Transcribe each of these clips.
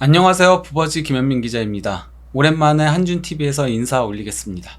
안녕하세요. 부버지 김현민 기자입니다. 오랜만에 한준TV에서 인사 올리겠습니다.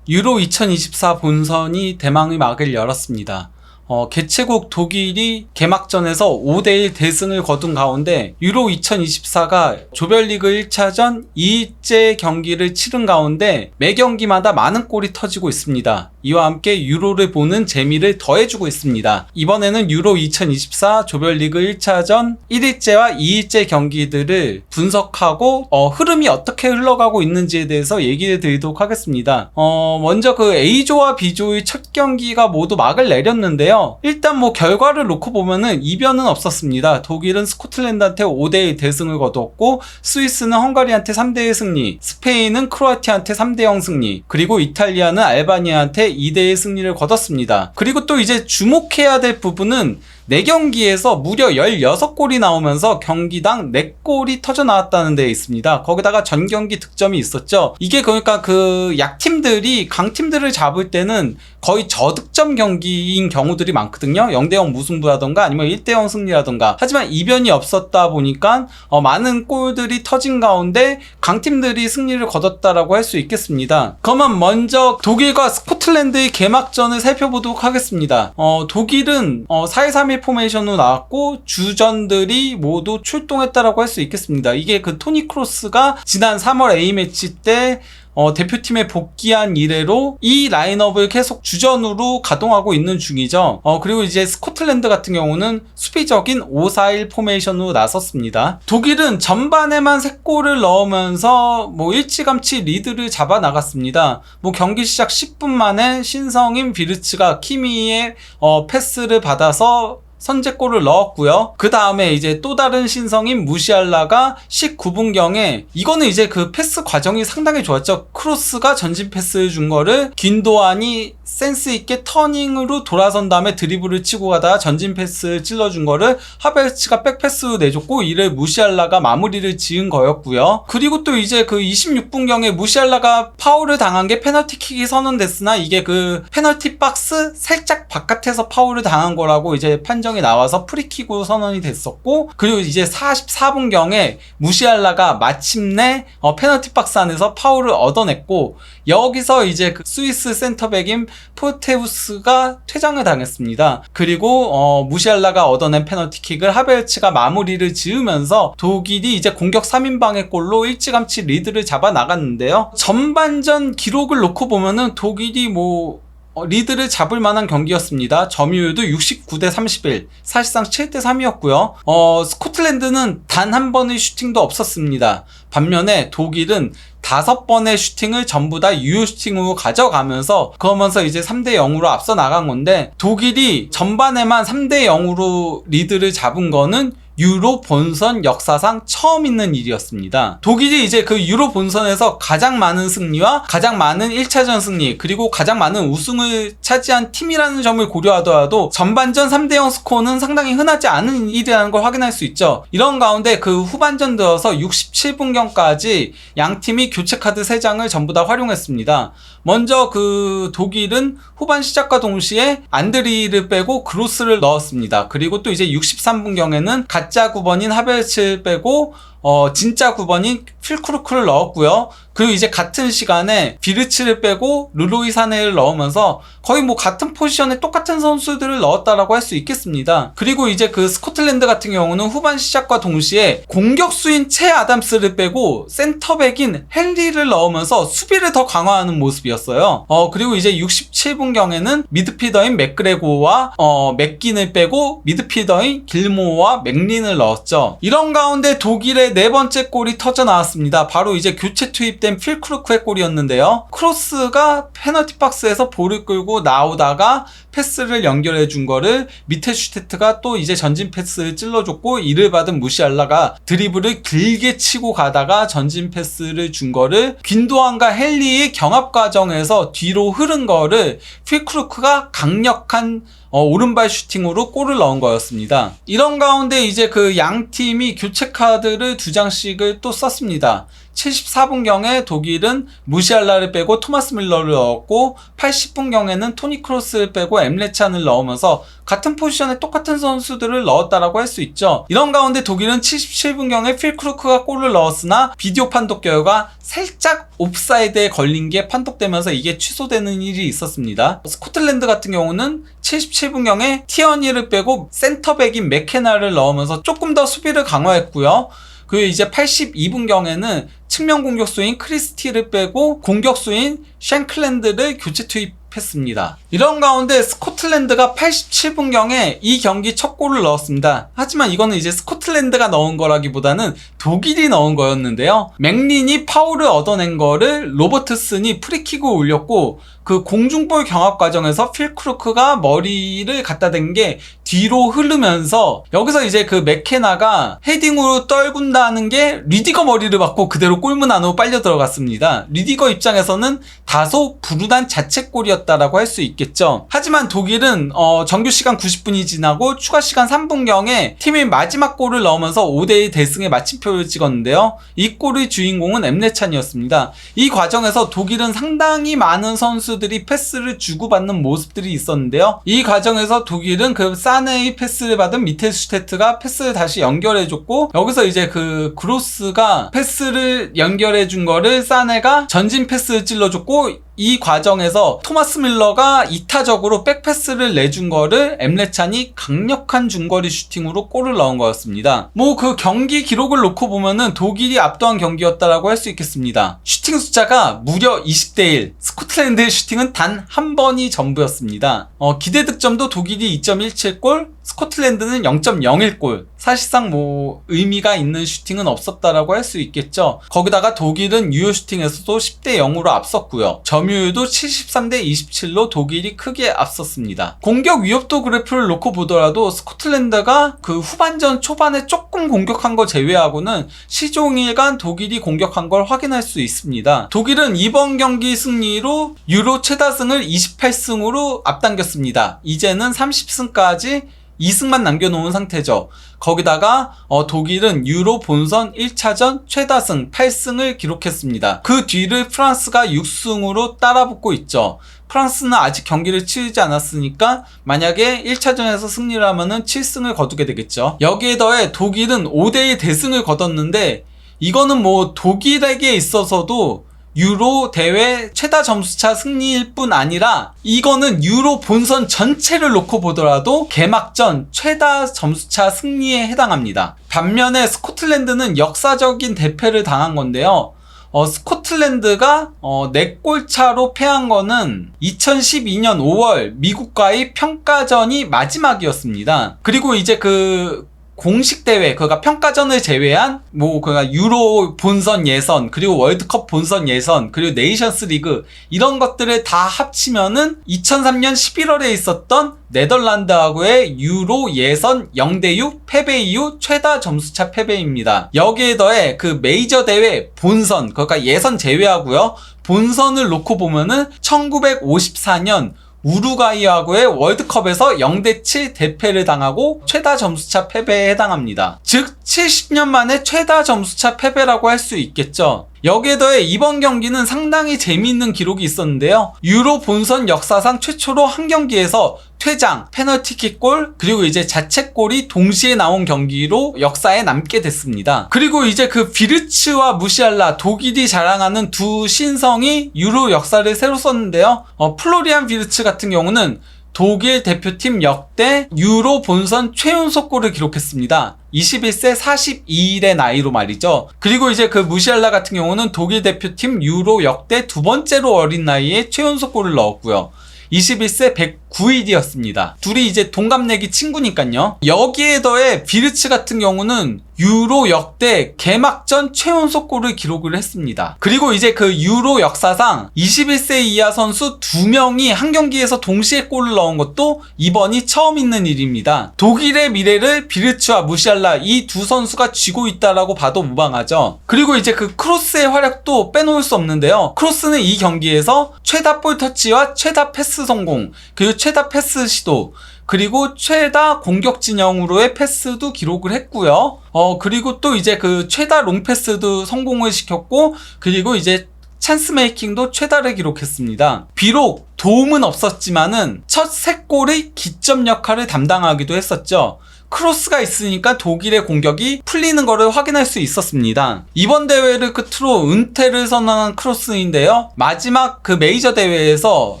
유로 2024 본선이 대망의 막을 열었습니다. 어, 개최국 독일이 개막전에서 5대1 대승을 거둔 가운데 유로 2024가 조별리그 1차전 2일째 경기를 치른 가운데 매 경기마다 많은 골이 터지고 있습니다. 이와 함께 유로를 보는 재미를 더해주고 있습니다. 이번에는 유로 2024 조별리그 1차전 1일째와 2일째 경기들을 분석하고 어, 흐름이 어떻게 흘러가고 있는지에 대해서 얘기를 드리도록 하겠습니다. 어, 먼저 그 A조와 B조의 첫 경기가 모두 막을 내렸는데요. 일단 뭐 결과를 놓고 보면은 이변은 없었습니다. 독일은 스코틀랜드한테 5대1 대승을 거두었고 스위스는 헝가리한테 3대1 승리, 스페인은 크로아티아한테 3대0 승리, 그리고 이탈리아는 알바니아한테 2대1 승리를 거뒀습니다. 그리고 또 이제 주목해야 될 부분은 4경기에서 무려 16골이 나오면서 경기당 4골이 터져 나왔다는 데 있습니다. 거기다가 전 경기 득점이 있었죠. 이게 그러니까 그 약팀들이 강팀들을 잡을 때는 거의 저득점 경기인 경우들이 많거든요. 0대0 무승부라던가 아니면 1대0 승리라던가. 하지만 이변이 없었다 보니까 어, 많은 골들이 터진 가운데 강팀들이 승리를 거뒀다라고 할 수 있겠습니다. 그러면 먼저 독일과 스코틀랜드의 개막전을 살펴보도록 하겠습니다. 어, 독일은 어, 4-1-3-1 포메이션으로 나왔고 주전들이 모두 출동했다라고 할 수 있겠습니다. 이게 그 토니 크로스가 지난 3월 A매치 때 어, 대표팀에 복귀한 이래로 이 라인업을 계속 주전으로 가동하고 있는 중이죠. 어, 그리고 이제 스코틀랜드 같은 경우는 수비적인 5-4-1 포메이션으로 나섰습니다. 독일은 전반에만 3골을 넣으면서 뭐 일찌감치 리드를 잡아 나갔습니다. 뭐 경기 시작 10분 만에 신성인 비르츠가 키미의 어, 패스를 받아서 선제골을 넣었고요. 그 다음에 이제 또 다른 신성인 무시알라가 19분경에 이거는 이제 그 패스 과정이 상당히 좋았죠. 크로스가 전진 패스 준 거를 긴도안이 센스 있게 터닝으로 돌아선 다음에 드리블을 치고 가다가 전진 패스 찔러준 거를 하베르츠가 백패스로 내줬고 이를 무시알라가 마무리를 지은 거였고요. 그리고 또 이제 그 26분경에 무시알라가 파울을 당한 게 페널티킥이 선언됐으나 이게 그 페널티 박스 살짝 바깥에서 파울을 당한 거라고 이제 판정 이 나와서 프리킥으로 선언이 됐었고 그리고 이제 44분경에 무시알라가 마침내 어, 페널티 박스 안에서 파울을 얻어냈고 여기서 이제 그 스위스 센터백인 포테우스가 퇴장을 당했습니다. 그리고 어, 무시알라가 얻어낸 페널티킥을 하벨츠가 마무리를 지으면서 독일이 이제 공격 3인방의 골로 일찌감치 리드를 잡아 나갔는데요. 전반전 기록을 놓고 보면은 독일이 뭐 어, 리드를 잡을 만한 경기였습니다. 점유율도 69대 31, 사실상 7대 3이었고요. 어, 스코틀랜드는 단 한 번의 슈팅도 없었습니다. 반면에 독일은 다섯 번의 슈팅을 전부 다 유효 슈팅으로 가져가면서 그러면서 이제 3대 0으로 앞서 나간 건데 독일이 전반에만 3대 0으로 리드를 잡은 거는 유로 본선 역사상 처음 있는 일이었습니다. 독일이 이제 그 유로 본선에서 가장 많은 승리와 가장 많은 1차전 승리 그리고 가장 많은 우승을 차지한 팀이라는 점을 고려하더라도 전반전 3대0 스코어는 상당히 흔하지 않은 일이라는 걸 확인할 수 있죠. 이런 가운데 그 후반전 들어서 67분경까지 양 팀이 교체 카드 3장을 전부 다 활용했습니다. 먼저 그 독일은 후반 시작과 동시에 안드리를 빼고 그로스를 넣었습니다. 그리고 또 이제 63분경에는 가짜 9번인 하벨츠를 빼고 어, 진짜 9번인 필크루크를 넣었고요. 그리고 이제 같은 시간에 비르츠를 빼고 르로이 사네를 넣으면서 거의 뭐 같은 포지션에 똑같은 선수들을 넣었다라고 할 수 있겠습니다. 그리고 이제 그 스코틀랜드 같은 경우는 후반 시작과 동시에 공격수인 채 아담스를 빼고 센터백인 헨리를 넣으면서 수비를 더 강화하는 모습이었어요. 어, 그리고 이제 67분경에는 미드피더인 맥그레고와 어, 맥긴을 빼고 미드피더인 길모와 맥린을 넣었죠. 이런 가운데 독일의 네 번째 골이 터져 나왔습니다. 바로 이제 교체 투입된 필크루크의 골이었는데요. 크로스가 페널티 박스에서 볼을 끌고 나오다가 패스를 연결해 준 거를 미테 슈테트가 또 이제 전진 패스를 찔러줬고 이를 받은 무시알라가 드리블을 길게 치고 가다가 전진 패스를 준 거를 빈도안과 헨리의 경합 과정에서 뒤로 흐른 거를 필크루크가 강력한 어, 오른발 슈팅으로 골을 넣은 거였습니다. 이런 가운데 이제 그 양 팀이 교체 카드를 두 장씩을 또 썼습니다. 74분경에 독일은 무시알라를 빼고 토마스 밀러를 넣었고 80분경에는 토니 크로스를 빼고 엠레찬을 넣으면서 같은 포지션에 똑같은 선수들을 넣었다라고 할 수 있죠. 이런 가운데 독일은 77분경에 필 크루크가 골을 넣었으나 비디오 판독 결과 살짝 옵사이드에 걸린 게 판독되면서 이게 취소되는 일이 있었습니다. 스코틀랜드 같은 경우는 77분경에 티어니를 빼고 센터백인 맥케나를 넣으면서 조금 더 수비를 강화했고요. 그 이제 82분경에는 측면 공격수인 크리스티를 빼고 공격수인 쉔클랜드를 교체 투입했습니다. 이런 가운데 스코틀랜드가 87분경에 이 경기 첫 골을 넣었습니다. 하지만 이거는 이제 스코틀랜드가 넣은 거라기보다는 독일이 넣은 거였는데요. 맥린이 파울을 얻어낸 거를 로버트슨이 프리킥을 올렸고 그 공중볼 경합 과정에서 필 크루크가 머리를 갖다 댄 게 뒤로 흐르면서 여기서 이제 그 맥케나가 헤딩으로 떨군다는 게 리디거 머리를 맞고 그대로 골문 안으로 빨려 들어갔습니다. 리디거 입장에서는 다소 불운한 자책골이었다라고 할 수 있겠죠. 하지만 독일은 어, 정규 시간 90분이 지나고 추가 시간 3분경에 팀이 마지막 골을 넣으면서 5대2 대승의 마침표를 찍었는데요. 이 골의 주인공은 엠레찬이었습니다. 이 과정에서 독일은 상당히 많은 선수들이 패스를 주고받는 모습들이 있었는데요. 이 과정에서 독일은 그 사네의 패스를 받은 미텔슈테트가 패스를 다시 연결해줬고 여기서 이제 그 그로스가 패스를 연결해준 거를 사네가 전진 패스를 찔러줬고 이 과정에서 토마스 밀러가 이타적으로 백패스를 내준 거를 엠레찬이 강력한 중거리 슈팅으로 골을 넣은 거였습니다. 뭐 그 경기 기록을 놓고 보면은 독일이 압도한 경기였다라고 할 수 있겠습니다. 슈팅 숫자가 무려 20대 1. 스코틀랜드의 슈팅은 단 한 번이 전부였습니다. 어, 기대 득점도 독일이 2.17골, 스코틀랜드는 0.01골. 사실상 뭐 의미가 있는 슈팅은 없었다라고 할 수 있겠죠. 거기다가 독일은 유효 슈팅에서도 10대 0으로 앞섰고요. 점유율도 73대 27로 독일이 크게 앞섰습니다. 공격 위협도 그래프를 놓고 보더라도 스코틀랜드가 그 후반전 초반에 조금 공격한 거 제외하고는 시종일간 독일이 공격한 걸 확인할 수 있습니다. 독일은 이번 경기 승리로 유로 최다승을 28승으로 앞당겼습니다. 이제는 30승까지 2승만 남겨놓은 상태죠. 거기다가 어, 독일은 유로 본선 1차전 최다승 8승을 기록했습니다. 그 뒤를 프랑스가 6승으로 따라붙고 있죠. 프랑스는 아직 경기를 치르지 않았으니까 만약에 1차전에서 승리를 하면은 7승을 거두게 되겠죠. 여기에 더해 독일은 5대1 대승을 거뒀는데 이거는 뭐 독일에게 있어서도 유로 대회 최다 점수차 승리일 뿐 아니라 이거는 유로 본선 전체를 놓고 보더라도 개막전 최다 점수차 승리에 해당합니다. 반면에 스코틀랜드는 역사적인 대패를 당한 건데요. 어, 스코틀랜드가 어, 4골 차로 패한 거는 2012년 5월 미국과의 평가전이 마지막이었습니다. 그리고 이제 그 공식 대회, 그러니까 평가전을 제외한 뭐 그러니까 유로 본선 예선, 그리고 월드컵 본선 예선, 그리고 네이션스 리그 이런 것들을 다 합치면은 2003년 11월에 있었던 네덜란드하고의 유로 예선 0대 6 패배 이후 최다 점수차 패배입니다. 여기에 더해 그 메이저 대회 본선, 그러니까 예선 제외하고요. 본선을 놓고 보면은 1954년 우루과이하고의 월드컵에서 0대7 대패를 당하고 최다 점수차 패배에 해당합니다. 즉 70년 만에 최다 점수차 패배라고 할 수 있겠죠. 여기에 더해 이번 경기는 상당히 재미있는 기록이 있었는데요. 유로 본선 역사상 최초로 한 경기에서 퇴장, 페널티킥 골, 그리고 이제 자책골이 동시에 나온 경기로 역사에 남게 됐습니다. 그리고 이제 그 비르츠와 무시알라 독일이 자랑하는 두 신성이 유로 역사를 새로 썼는데요. 어, 플로리안 비르츠 같은 경우는 독일 대표팀 역대 유로 본선 최연속골을 기록했습니다. 21세 42일의 나이로 말이죠. 그리고 이제 그 무시알라 같은 경우는 독일 대표팀 유로 역대 두 번째로 어린 나이에 최연속골을 넣었고요. 21세 109일이었습니다. 둘이 이제 동갑내기 친구니까요. 여기에 더해 비르츠 같은 경우는 유로 역대 개막전 최연속골을 기록을 했습니다. 그리고 이제 그 유로 역사상 21세 이하 선수 2명이 한 경기에서 동시에 골을 넣은 것도 이번이 처음 있는 일입니다. 독일의 미래를 비르츠와 무시알라 이 두 선수가 쥐고 있다라고 봐도 무방하죠. 그리고 이제 그 크로스의 활약도 빼놓을 수 없는데요. 크로스는 이 경기에서 최다 볼 터치와 최다 패스 성공, 그리고 최다 패스 시도, 그리고 최다 공격 진영으로의 패스도 기록을 했고요. 어, 그리고 또 이제 그 최다 롱 패스도 성공을 시켰고, 그리고 이제 찬스 메이킹도 최다를 기록했습니다. 비록 도움은 없었지만은 첫 세 골의 기점 역할을 담당하기도 했었죠. 크로스가 있으니까 독일의 공격이 풀리는 것을 확인할 수 있었습니다. 이번 대회를 끝으로 은퇴를 선언한 크로스인데요. 마지막 그 메이저 대회에서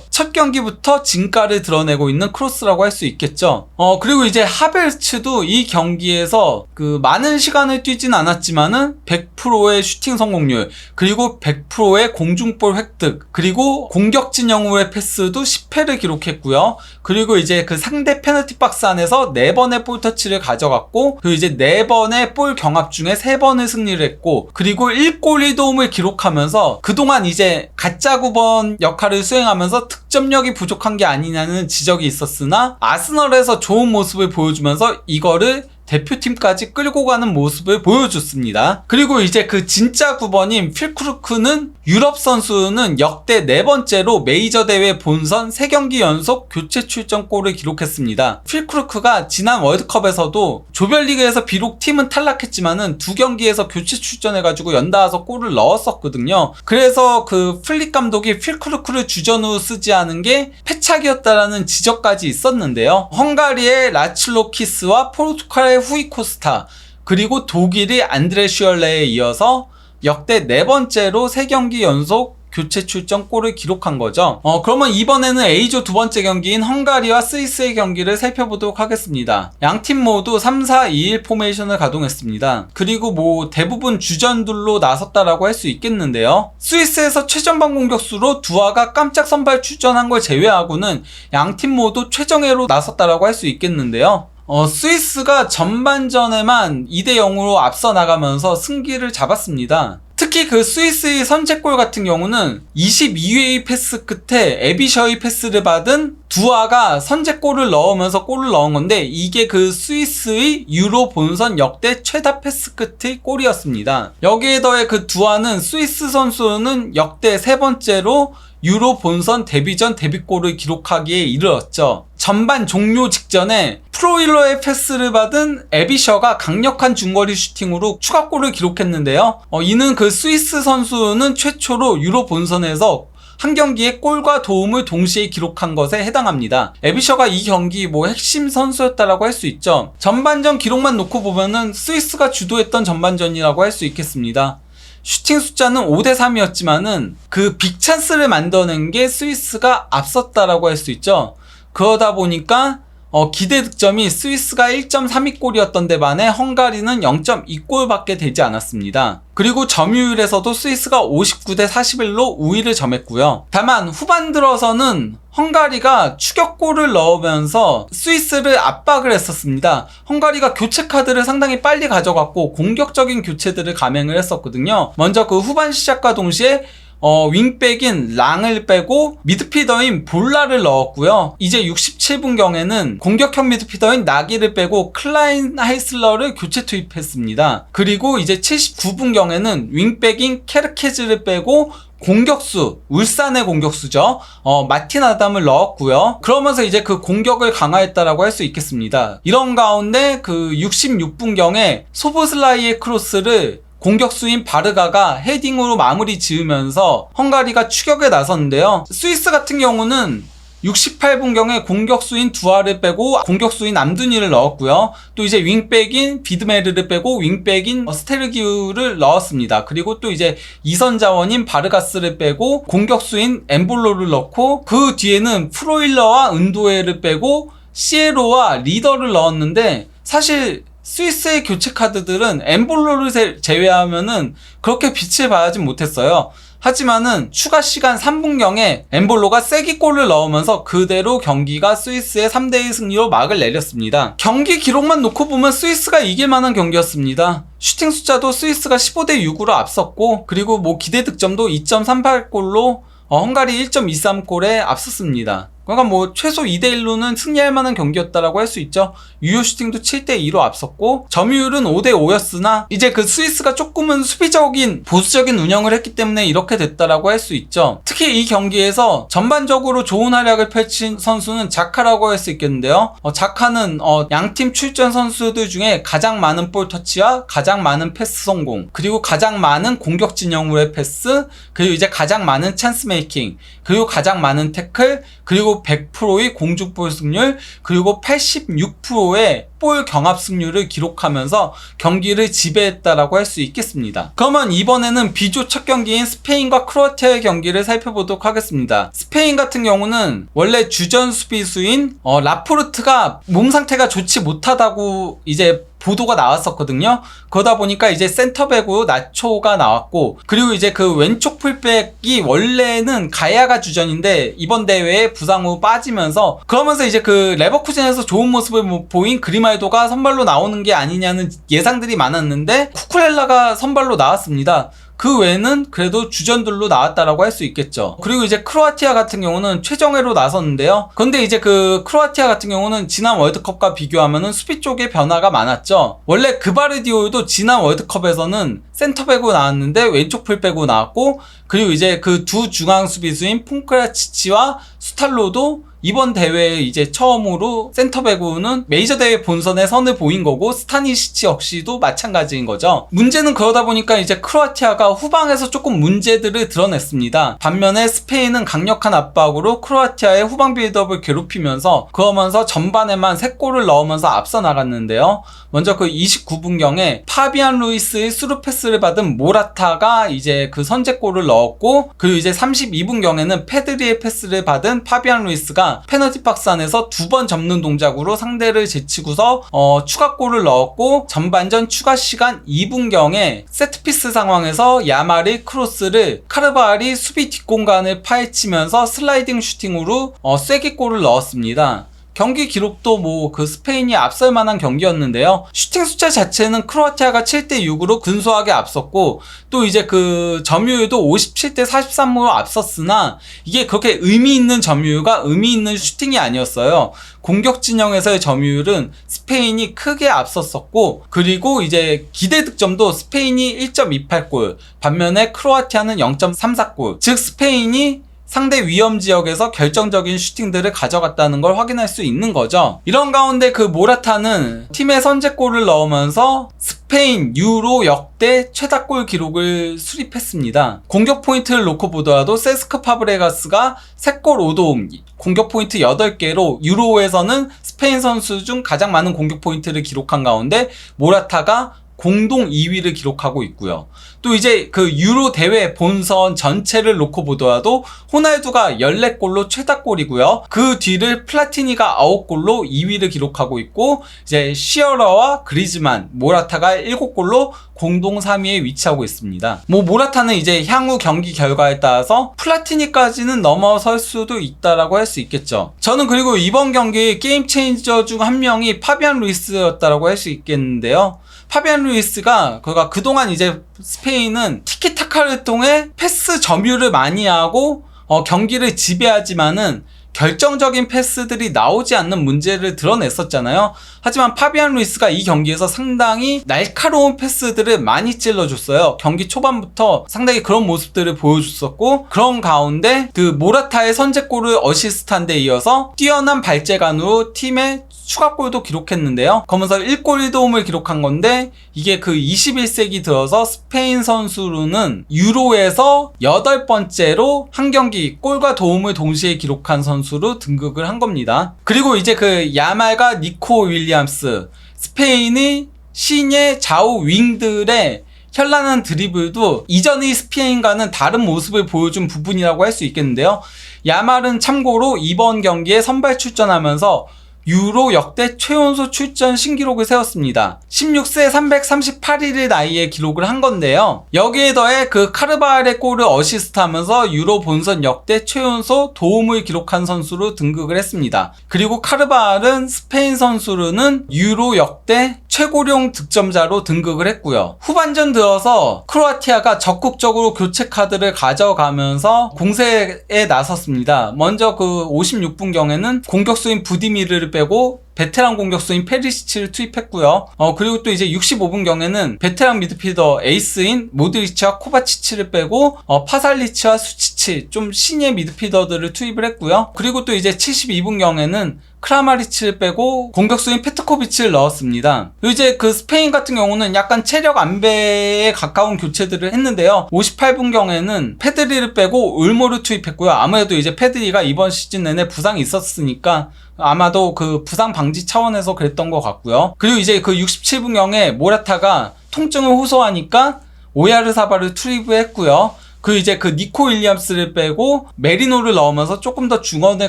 첫 경기부터 진가를 드러내고 있는 크로스라고 할 수 있겠죠. 어, 그리고 이제 하벨츠도 이 경기에서 그 많은 시간을 뛰진 않았지만은 100%의 슈팅 성공률, 그리고 100%의 공중볼 획득, 그리고 공격 진영으로의 패스도 10회를 기록했고요. 그리고 이제 그 상대 페널티 박스 안에서 4번의 볼 터치 를 가져갔고, 그리고 이제 4번의 볼 경합 중에 3번을 승리를 했고, 그리고 1골 1도움을 기록하면서 그동안 이제 가짜 9번 역할을 수행하면서 득점력이 부족한 게 아니냐는 지적이 있었으나 아스널에서 좋은 모습을 보여주면서 이거를 대표팀까지 끌고 가는 모습을 보여줬습니다. 그리고 이제 그 진짜 9번인 필크루크는 유럽 선수는 역대 네 번째로 메이저 대회 본선 3경기 연속 교체 출전골을 기록했습니다. 필크루크가 지난 월드컵에서도 조별리그에서 비록 팀은 탈락했지만은 두 경기에서 교체 출전해가지고 연달아서 골을 넣었었거든요. 그래서 그 플릭 감독이 필크루크를 주전으로 쓰지 않은 게 패착이었다라는 지적까지 있었는데요. 헝가리의 라칠로 키스와 포르투갈 의 후이코스타 그리고 독일이 안드레 슈얼레에 이어서 역대 네 번째로 세 경기 연속 교체 출전 골을 기록한 거죠. 어, 그러면 이번에는 A조 두 번째 경기인 헝가리와 스위스의 경기를 살펴보도록 하겠습니다. 양 팀 모두 3-4-2-1 포메이션을 가동했습니다. 그리고 뭐 대부분 주전들로 나섰다라고 할 수 있겠는데요. 스위스에서 최전방 공격수로 두아가 깜짝 선발 출전한 걸 제외하고는 양 팀 모두 최정예로 나섰다라고 할 수 있겠는데요. 어, 스위스가 전반전에만 2대 0으로 앞서 나가면서 승기를 잡았습니다. 특히 그 스위스의 선제골 같은 경우는 22회의 패스 끝에 에비셔의 패스를 받은 두아가 선제골을 넣으면서 골을 넣은 건데 이게 그 스위스의 유로 본선 역대 최다 패스 끝의 골이었습니다. 여기에 더해 그 두아는 스위스 선수는 역대 세 번째로 유로 본선 데뷔 전 데뷔골을 기록하기에 이르렀죠. 전반 종료 직전에 프로일러의 패스를 받은 에비셔가 강력한 중거리 슈팅으로 추가골을 기록했는데요. 어, 이는 그 스위스 선수는 최초로 유로 본선에서 한 경기에 골과 도움을 동시에 기록한 것에 해당합니다. 에비셔가 이 경기 뭐 핵심 선수였다라고 할 수 있죠. 전반전 기록만 놓고 보면은 스위스가 주도했던 전반전이라고 할 수 있겠습니다. 슈팅 숫자는 5대 3이었지만은 그 빅찬스를 만들어낸 게 스위스가 앞섰다라고 할 수 있죠. 그러다 보니까 어, 기대 득점이 스위스가 1.32골이었던데 반해 헝가리는 0.2골밖에 되지 않았습니다. 그리고 점유율에서도 스위스가 59대 41로 우위를 점했고요. 다만 후반 들어서는 헝가리가 추격골을 넣으면서 스위스를 압박을 했었습니다. 헝가리가 교체 카드를 상당히 빨리 가져갔고 공격적인 교체들을 감행을 했었거든요. 먼저 그 후반 시작과 동시에 어, 윙백인 랑을 빼고 미드피더인 볼라를 넣었고요. 이제 67분경에는 공격형 미드피더인 나기를 빼고 클라인 하이슬러를 교체 투입했습니다. 그리고 이제 79분경에는 윙백인 케르케즈를 빼고 공격수 울산의 공격수죠. 어, 마틴 아담을 넣었고요. 그러면서 이제 그 공격을 강화했다라고 할 수 있겠습니다. 이런 가운데 그 66분경에 소보슬라이의 크로스를 공격수인 바르가가 헤딩으로 마무리 지으면서 헝가리가 추격에 나섰는데요. 스위스 같은 경우는 68분경에 공격수인 두아를 빼고 공격수인 남두니를 넣었고요. 또 이제 윙백인 비드메르를 빼고 윙백인 스테르기우를 넣었습니다. 그리고 또 이제 이선 자원인 바르가스를 빼고 공격수인 엠볼로를 넣고 그 뒤에는 프로일러와 은도에를 빼고 시에로와 리더를 넣었는데 사실 스위스의 교체 카드들은 엠볼로를 제외하면은 그렇게 빛을 발하지 못했어요. 하지만은 추가 시간 3분경에 엠볼로가 세기골을 넣으면서 그대로 경기가 스위스의 3대2 승리로 막을 내렸습니다. 경기 기록만 놓고 보면 스위스가 이길 만한 경기였습니다. 슈팅 숫자도 스위스가 15대 6으로 앞섰고 그리고 뭐 기대 득점도 2.38골로 어, 헝가리 1.23골에 앞섰습니다. 그러니까 뭐 최소 2대1로는 승리할 만한 경기였다라고 할 수 있죠. 유효 슈팅도 7대2로 앞섰고 점유율은 5대5였으나 이제 그 스위스가 조금은 수비적인 보수적인 운영을 했기 때문에 이렇게 됐다라고 할 수 있죠. 특히 이 경기에서 전반적으로 좋은 활약을 펼친 선수는 자카라고 할 수 있겠는데요. 어, 자카는 어, 양팀 출전 선수들 중에 가장 많은 볼 터치와 가장 많은 패스 성공 그리고 가장 많은 공격 진영물의 패스 그리고 이제 가장 많은 찬스 메이킹 그리고 가장 많은 태클 그리고 100%의 공중볼 승률 그리고 86%의 볼 경합 승률을 기록하면서 경기를 지배했다라고 할 수 있겠습니다. 그러면 이번에는 비조 첫 경기인 스페인과 크로아티아의 경기를 살펴보도록 하겠습니다. 스페인 같은 경우는 원래 주전 수비수인 어, 라포르트가 몸 상태가 좋지 못하다고 이제 보도가 나왔었거든요. 그러다 보니까 이제 센터백으로 나초가 나왔고 그리고 이제 그 왼쪽 풀백이 원래는 가야가 주전인데 이번 대회에 부상 후 빠지면서 그러면서 이제 그 레버쿠젠에서 좋은 모습을 뭐 보인 그리말도가 선발로 나오는 게 아니냐는 예상들이 많았는데 쿠쿠렐라가 선발로 나왔습니다. 그 외에는 그래도 주전들로 나왔다라고 할 수 있겠죠. 그리고 이제 크로아티아 같은 경우는 최정예로 나섰는데요. 근데 이제 그 크로아티아 같은 경우는 지난 월드컵과 비교하면은 수비 쪽에 변화가 많았죠. 원래 그바르디올도 지난 월드컵에서는 센터백으로 나왔는데 왼쪽 풀백으로 나왔고 그리고 이제 그 두 중앙 수비수인 퐁크라치치와 수탈로도 이번 대회에 이제 처음으로 센터백으로는 메이저 대회 본선에 선을 보인 거고 스타니시치 역시도 마찬가지인 거죠. 문제는 그러다 보니까 이제 크로아티아가 후방에서 조금 문제들을 드러냈습니다. 반면에 스페인은 강력한 압박으로 크로아티아의 후방 빌드업을 괴롭히면서 그러면서 전반에만 3골을 넣으면서 앞서 나갔는데요. 먼저 그 29분경에 파비안 루이스의 수루 패스를 받은 모라타가 이제 그 선제골을 넣었고 그리고 이제 32분경에는 페드리의 패스를 받은 파비안 루이스가 페널티 박스 안에서 두 번 접는 동작으로 상대를 제치고서 어, 추가골을 넣었고 전반전 추가 시간 2분경에 세트피스 상황에서 야말이 크로스를 카르바알이 수비 뒷공간을 파헤치면서 슬라이딩 슈팅으로 어, 쐐기골을 넣었습니다. 경기 기록도 뭐 그 스페인이 앞설 만한 경기였는데요. 슈팅 숫자 자체는 크로아티아가 7대 6으로 근소하게 앞섰고 또 이제 그 점유율도 57대 43으로 앞섰으나 이게 그렇게 의미 있는 점유율과 의미 있는 슈팅이 아니었어요. 공격 진영에서의 점유율은 스페인이 크게 앞섰었고 그리고 이제 기대 득점도 스페인이 1.28골 반면에 크로아티아는 0.34골 즉 스페인이 상대 위험 지역에서 결정적인 슈팅들을 가져갔다는 걸 확인할 수 있는 거죠. 이런 가운데 그 모라타는 팀의 선제골을 넣으면서 스페인 유로 역대 최다골 기록을 수립했습니다. 공격 포인트를 놓고 보더라도 세스크 파브레가스가 3골 5도움, 공격 포인트 8개로 유로에서는 스페인 선수 중 가장 많은 공격 포인트를 기록한 가운데 모라타가 공동 2위를 기록하고 있고요. 또 이제 그 유로 대회 본선 전체를 놓고 보더라도 호날두가 14골로 최다골이고요. 그 뒤를 플라티니가 9골로 2위를 기록하고 있고 이제 시어러와 그리즈만, 모라타가 7골로 공동 3위에 위치하고 있습니다. 뭐 모라타는 이제 향후 경기 결과에 따라서 플라티니까지는 넘어설 수도 있다라고 할 수 있겠죠. 저는 그리고 이번 경기 게임 체인저 중 한 명이 파비안 루이스였다라고 할 수 있겠는데요. 파비안 루이스가 그가 그동안 이제 스페인은 티키타카를 통해 패스 점유를 많이 하고 어, 경기를 지배하지만은 결정적인 패스들이 나오지 않는 문제를 드러냈었잖아요. 하지만 파비안 루이스가 이 경기에서 상당히 날카로운 패스들을 많이 찔러줬어요. 경기 초반부터 상당히 그런 모습들을 보여줬었고 그런 가운데 그 모라타의 선제골을 어시스트한 데 이어서 뛰어난 발재간으로 팀의 추가 골도 기록했는데요. 그러면서 1골 1도움을 기록한 건데 이게 그 21세기 들어서 스페인 선수로는 유로에서 8번째로 한 경기 골과 도움을 동시에 기록한 선수로 등극을 한 겁니다. 그리고 이제 그 야말과 니코 윌리엄스 스페인의 신예 좌우 윙들의 현란한 드리블도 이전의 스페인과는 다른 모습을 보여준 부분이라고 할 수 있겠는데요. 야말은 참고로 이번 경기에 선발 출전하면서 유로 역대 최연소 출전 신기록을 세웠습니다. 16세 338일의 나이에 기록을 한 건데요. 여기에 더해 그 카르바알의 골을 어시스트하면서 유로 본선 역대 최연소 도움을 기록한 선수로 등극을 했습니다. 그리고 카르바알은 스페인 선수로는 유로 역대 최고령 득점자로 등극을 했고요. 후반전 들어서 크로아티아가 적극적으로 교체 카드를 가져가면서 공세에 나섰습니다. 먼저 그 56분경에는 공격수인 부디미르를 빼고 베테랑 공격수인 페리시치를 투입했고요. 어 그리고 또 이제 65분경에는 베테랑 미드필더 에이스인 모드리치와 코바치치를 빼고 어 파살리치와 수치치 좀 신예 미드필더들을 투입을 했고요. 그리고 또 이제 72분경에는 크라마리치를 빼고 공격수인 페트코비치를 넣었습니다. 이제 그 스페인 같은 경우는 약간 체력 안배에 가까운 교체들을 했는데요. 58분경에는 페드리를 빼고 울모를 투입했고요. 아무래도 이제 페드리가 이번 시즌 내내 부상이 있었으니까 아마도 그 부상 방지 차원에서 그랬던 것 같고요. 그리고 이제 그 67분경에 모라타가 통증을 호소하니까 오야르사바를 투입을 했고요. 그 이제 그 니코 윌리엄스를 빼고 메리노를 넣으면서 조금 더 중원을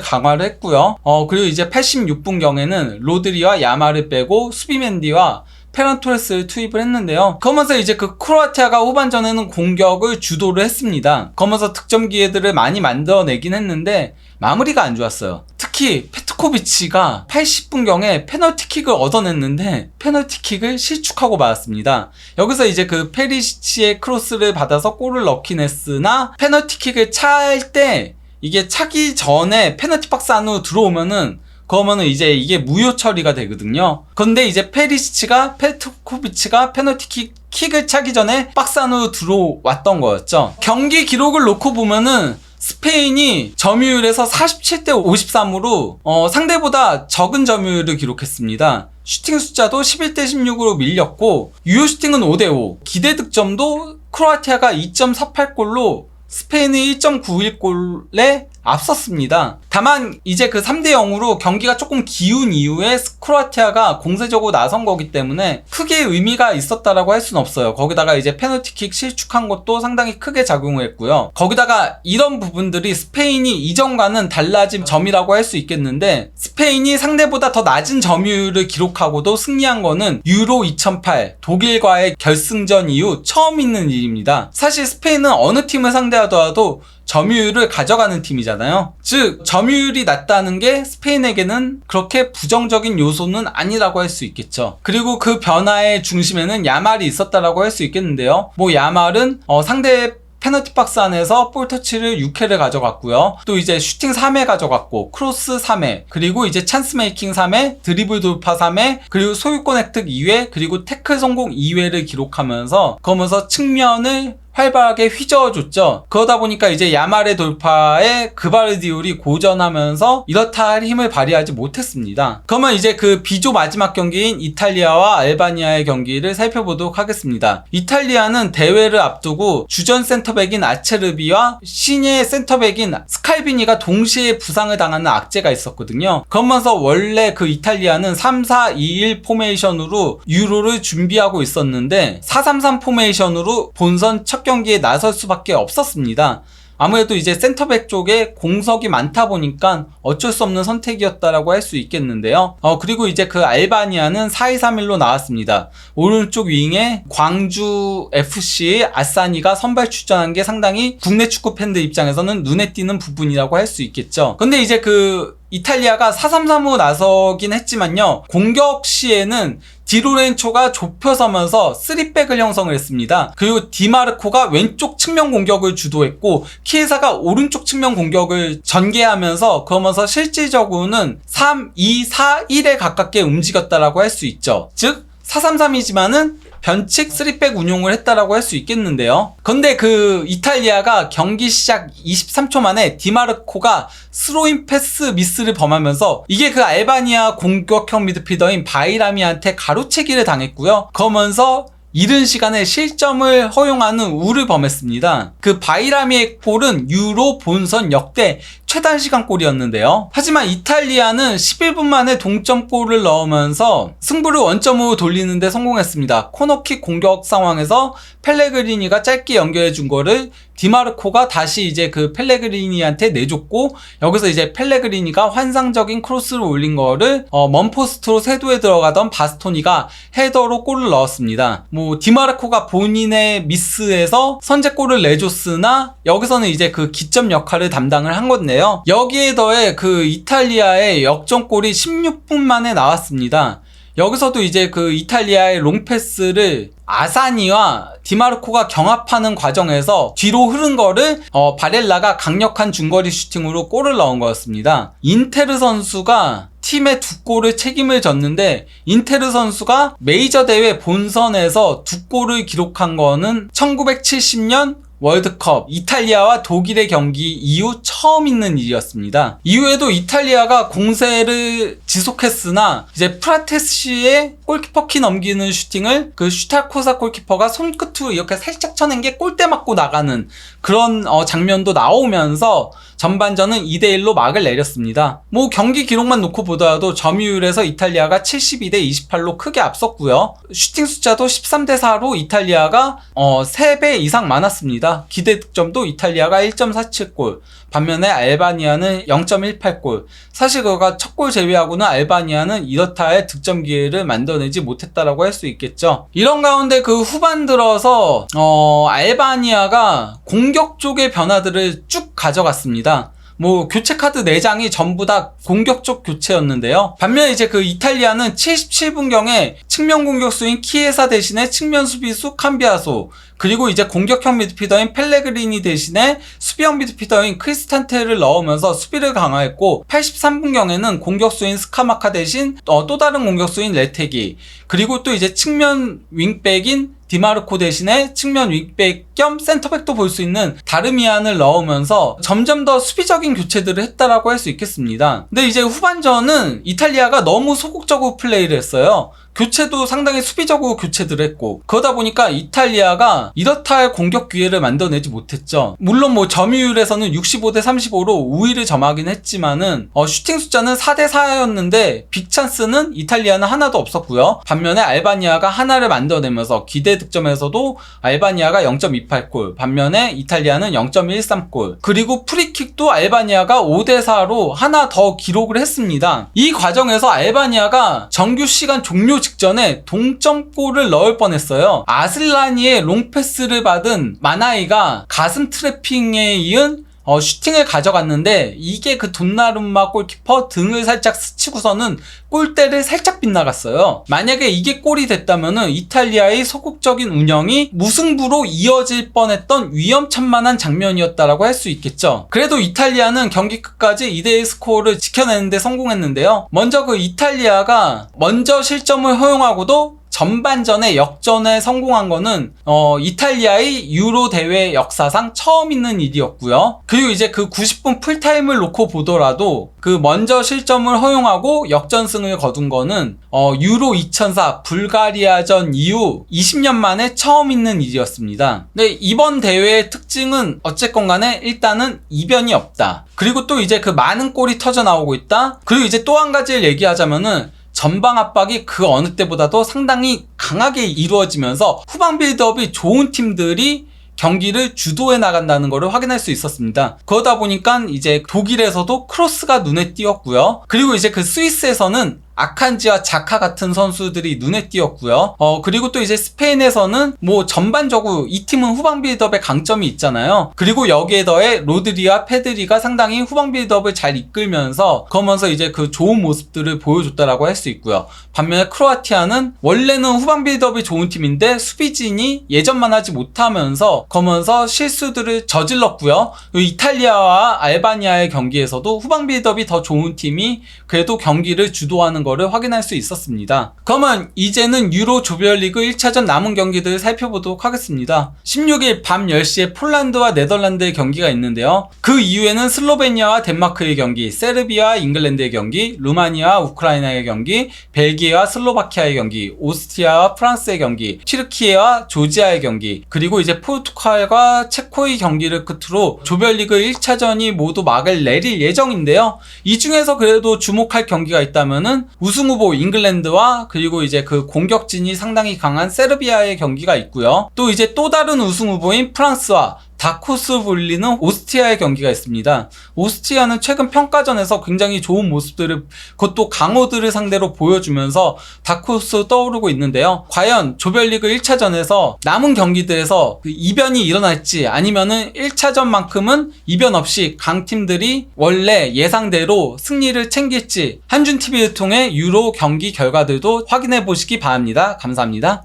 강화를 했고요. 어 그리고 이제 86분경에는 로드리와 야마를 빼고 수비맨디와 페란 토레스를 투입을 했는데요. 그러면서 이제 그 크로아티아가 후반전에는 공격을 주도를 했습니다. 그러면서 득점 기회들을 많이 만들어내긴 했는데 마무리가 안 좋았어요. 특히 페트코비치가 80분경에 페널티킥을 얻어냈는데 페널티킥을 실축하고 말았습니다. 여기서 이제 그 페리시치의 크로스를 받아서 골을 넣긴 했으나 페널티킥을 찰 때 이게 차기 전에 페널티 박스 안으로 들어오면은 그러면은 이제 이게 무효 처리가 되거든요. 근데 이제 페리시치가 페트코비치가 페널티킥 킥을 차기 전에 박스 안으로 들어왔던 거였죠. 경기 기록을 놓고 보면은 스페인이 점유율에서 47대 53으로 어, 상대보다 적은 점유율을 기록했습니다. 슈팅 숫자도 11대 16으로 밀렸고 유효 슈팅은 5대 5. 기대 득점도 크로아티아가 2.48골로 스페인이 1.91골에 앞섰습니다. 다만 이제 그 3대 0으로 경기가 조금 기운 이후에 크로아티아가 공세적으로 나선 거기 때문에 크게 의미가 있었다라고 할 수는 없어요. 거기다가 이제 페널티킥 실축한 것도 상당히 크게 작용을 했고요. 거기다가 이런 부분들이 스페인이 이전과는 달라진 점이라고 할 수 있겠는데 스페인이 상대보다 더 낮은 점유율을 기록하고도 승리한 거는 유로 2008 독일과의 결승전 이후 처음 있는 일입니다. 사실 스페인은 어느 팀을 상대하더라도 점유율을 가져가는 팀이잖아요. 즉, 점유율이 낮다는 게 스페인에게는 그렇게 부정적인 요소는 아니라고 할 수 있겠죠. 그리고 그 변화의 중심에는 야말이 있었다라고 할 수 있겠는데요. 뭐 야말은 어, 상대 페널티 박스 안에서 볼 터치를 6회를 가져갔고요. 또 이제 슈팅 3회 가져갔고 크로스 3회 그리고 이제 찬스 메이킹 3회 드리블 돌파 3회 그리고 소유권 획득 2회 그리고 태클 성공 2회를 기록하면서 그러면서 측면을 활발하게 휘저어줬죠. 그러다 보니까 이제 야말의 돌파에 그바르디올이 고전하면서 이렇다 할 힘을 발휘하지 못했습니다. 그러면 이제 그 비조 마지막 경기인 이탈리아와 알바니아의 경기를 살펴보도록 하겠습니다. 이탈리아는 대회를 앞두고 주전 센터백인 아체르비와 신예 센터백인 스칼비니가 동시에 부상을 당하는 악재가 있었거든요. 그러면서 원래 그 이탈리아는 3-4-2-1 포메이션으로 유로를 준비하고 있었는데 4-3-3 포메이션으로 본선 첫 경기에 나설 수밖에 없었습니다. 아무래도 이제 센터백 쪽에 공석이 많다 보니까 어쩔 수 없는 선택이었다라고 할 수 있겠는데요. 어, 그리고 이제 그 알바니아는 4-2-3-1로 나왔습니다. 오른쪽 윙에 광주 FC 아사니가 선발 출전한 게 상당히 국내 축구 팬들 입장에서는 눈에 띄는 부분이라고 할 수 있겠죠. 근데 이제 그 이탈리아가 4-3-3으로 나서긴 했지만요. 공격 시에는 디로렌초가 좁혀서면서 3백을 형성을 했습니다. 그리고 디마르코가 왼쪽 측면 공격을 주도했고 키에사가 오른쪽 측면 공격을 전개하면서 그러면서 실질적으로는 3-2-4-1에 가깝게 움직였다라고 할 수 있죠. 즉 4-3-3이지만은 변칙 3백 운용을 했다라고 할 수 있겠는데요. 근데 그 이탈리아가 경기 시작 23초 만에 디마르코가 스로인 패스 미스를 범하면서 이게 그 알바니아 공격형 미드필더인 바이라미한테 가로채기를 당했고요. 그러면서 이른 시간에 실점을 허용하는 우를 범했습니다. 그 바이라미의 골은 유로 본선 역대 최단 시간 골이었는데요. 하지만 이탈리아는 11분 만에 동점골을 넣으면서 승부를 원점으로 돌리는데 성공했습니다. 코너킥 공격 상황에서 펠레그리니가 짧게 연결해 준 거를 디마르코가 다시 이제 그 펠레그리니한테 내줬고 여기서 이제 펠레그리니가 환상적인 크로스를 올린 거를 어, 먼포스트로 세도에 들어가던 바스토니가 헤더로 골을 넣었습니다. 뭐 디마르코가 본인의 미스에서 선제골을 내줬으나 여기서는 이제 그 기점 역할을 담당을 한 건데요. 여기에 더해 그 이탈리아의 역전골이 16분 만에 나왔습니다. 여기서도 이제 그 이탈리아의 롱패스를 아사니와 디마르코가 경합하는 과정에서 뒤로 흐른 거를 어, 바렐라가 강력한 중거리 슈팅으로 골을 넣은 거였습니다. 인테르 선수가 팀의 두 골을 책임을 졌는데 인테르 선수가 메이저 대회 본선에서 두 골을 기록한 거는 1970년 월드컵 이탈리아와 독일의 경기 이후 처음 있는 일이었습니다. 이후에도 이탈리아가 공세를 지속했으나 이제 프라테시의 골키퍼 키 넘기는 슈팅을 그 슈탈코사 골키퍼가 손끝으로 이렇게 살짝 쳐낸 게 골대 맞고 나가는 그런 어, 장면도 나오면서 전반전은 2대1로 막을 내렸습니다. 뭐 경기 기록만 놓고 보더라도 점유율에서 이탈리아가 72대 28로 크게 앞섰고요. 슈팅 숫자도 13대 4로 이탈리아가 어, 3배 이상 많았습니다. 기대 득점도 이탈리아가 1.47골, 반면에 알바니아는 0.18골. 사실 그가 첫 골 제외하고는 알바니아는 이렇다의 득점 기회를 만들어내지 못했다라고 할 수 있겠죠. 이런 가운데 그 후반 들어서 어, 알바니아가 공격 쪽의 변화들을 쭉 가져갔습니다. 뭐 교체 카드 4장이 전부 다 공격적 교체였는데요. 반면 이제 그 이탈리아는 77분경에 측면 공격수인 키에사 대신에 측면 수비수 캄비아소 그리고 이제 공격형 미드피더인 펠레그리니 대신에 수비형 미드피더인 크리스탄테를 넣으면서 수비를 강화했고 83분경에는 공격수인 스카마카 대신 어, 또 다른 공격수인 레테기 그리고 또 이제 측면 윙백인 디마르코 대신에 측면 윙백 겸 센터백도 볼 수 있는 다르미안을 넣으면서 점점 더 수비적인 교체들을 했다라고 할 수 있겠습니다. 근데 이제 후반전은 이탈리아가 너무 소극적으로 플레이를 했어요. 교체도 상당히 수비적으로 교체를 했고 그러다 보니까 이탈리아가 이렇다 할 공격 기회를 만들어내지 못했죠. 물론 뭐 점유율에서는 65대 35로 우위를 점하긴 했지만은 어, 슈팅 숫자는 4대 4였는데 빅 찬스는 이탈리아는 하나도 없었고요. 반면에 알바니아가 하나를 만들어내면서 기대 득점에서도 알바니아가 0.28골, 반면에 이탈리아는 0.13골. 그리고 프리킥도 알바니아가 5대 4로 하나 더 기록을 했습니다. 이 과정에서 알바니아가 정규 시간 종료 직전에 동점골을 넣을 뻔했어요. 아슬라니의 롱패스를 받은 마나이가 가슴 트래핑에 이은 어, 슈팅을 가져갔는데 이게 그 돈나룸마 골키퍼 등을 살짝 스치고서는 골대를 살짝 빗나갔어요. 만약에 이게 골이 됐다면은 이탈리아의 소극적인 운영이 무승부로 이어질 뻔했던 위험천만한 장면이었다라고 할 수 있겠죠. 그래도 이탈리아는 경기 끝까지 2대1 스코어를 지켜내는데 성공했는데요. 먼저 그 이탈리아가 먼저 실점을 허용하고도 전반전에 역전에 성공한 거는 어, 이탈리아의 유로 대회 역사상 처음 있는 일이었고요. 그리고 이제 그 90분 풀타임을 놓고 보더라도 그 먼저 실점을 허용하고 역전승을 거둔 거는 어, 유로 2004 불가리아전 이후 20년 만에 처음 있는 일이었습니다. 근데 이번 대회의 특징은 어쨌건 간에 일단은 이변이 없다. 그리고 또 이제 그 많은 골이 터져 나오고 있다. 그리고 이제 또 한 가지를 얘기하자면은 전방 압박이 그 어느 때보다도 상당히 강하게 이루어지면서 후방 빌드업이 좋은 팀들이 경기를 주도해 나간다는 것을 확인할 수 있었습니다. 그러다 보니까 이제 독일에서도 크로스가 눈에 띄었고요. 그리고 이제 그 스위스에서는 아칸지와 자카 같은 선수들이 눈에 띄었고요. 어, 그리고 또 이제 스페인에서는 뭐 전반적으로 이 팀은 후방 빌드업에 강점이 있잖아요. 그리고 여기에 더해 로드리와 페드리가 상당히 후방 빌드업을 잘 이끌면서 그러면서 이제 그 좋은 모습들을 보여줬다라고 할 수 있고요. 반면에 크로아티아는 원래는 후방 빌드업이 좋은 팀인데 수비진이 예전만 하지 못하면서 그러면서 실수들을 저질렀고요. 이탈리아와 알바니아의 경기에서도 후방 빌드업이 더 좋은 팀이 그래도 경기를 주도하는 거를 확인할 수 있었습니다. 그러면 이제는 유로 조별리그 1차전 남은 경기들을 살펴보도록 하겠습니다. 16일 밤 10시에 폴란드와 네덜란드의 경기가 있는데요. 그 이후에는 슬로베니아와 덴마크의 경기, 세르비아와 잉글랜드의 경기, 루마니아와 우크라이나의 경기, 벨기에와 슬로바키아의 경기, 오스트리아와 프랑스의 경기, 튀르키예와 조지아의 경기, 그리고 이제 포르투갈과 체코의 경기를 끝으로 조별리그 1차전이 모두 막을 내릴 예정인데요. 이 중에서 그래도 주목할 경기가 있다면은 우승 후보 잉글랜드와 그리고 이제 그 공격진이 상당히 강한 세르비아의 경기가 있고요. 또 이제 또 다른 우승 후보인 프랑스와 다코스 불리는 오스트리아의 경기가 있습니다. 오스트리아는 최근 평가전에서 굉장히 좋은 모습들을 그것도 강호들을 상대로 보여주면서 다코스 떠오르고 있는데요. 과연 조별리그 1차전에서 남은 경기들에서 그 이변이 일어날지 아니면은 1차전만큼은 이변 없이 강팀들이 원래 예상대로 승리를 챙길지 한준 TV를 통해 유로 경기 결과들도 확인해 보시기 바랍니다. 감사합니다.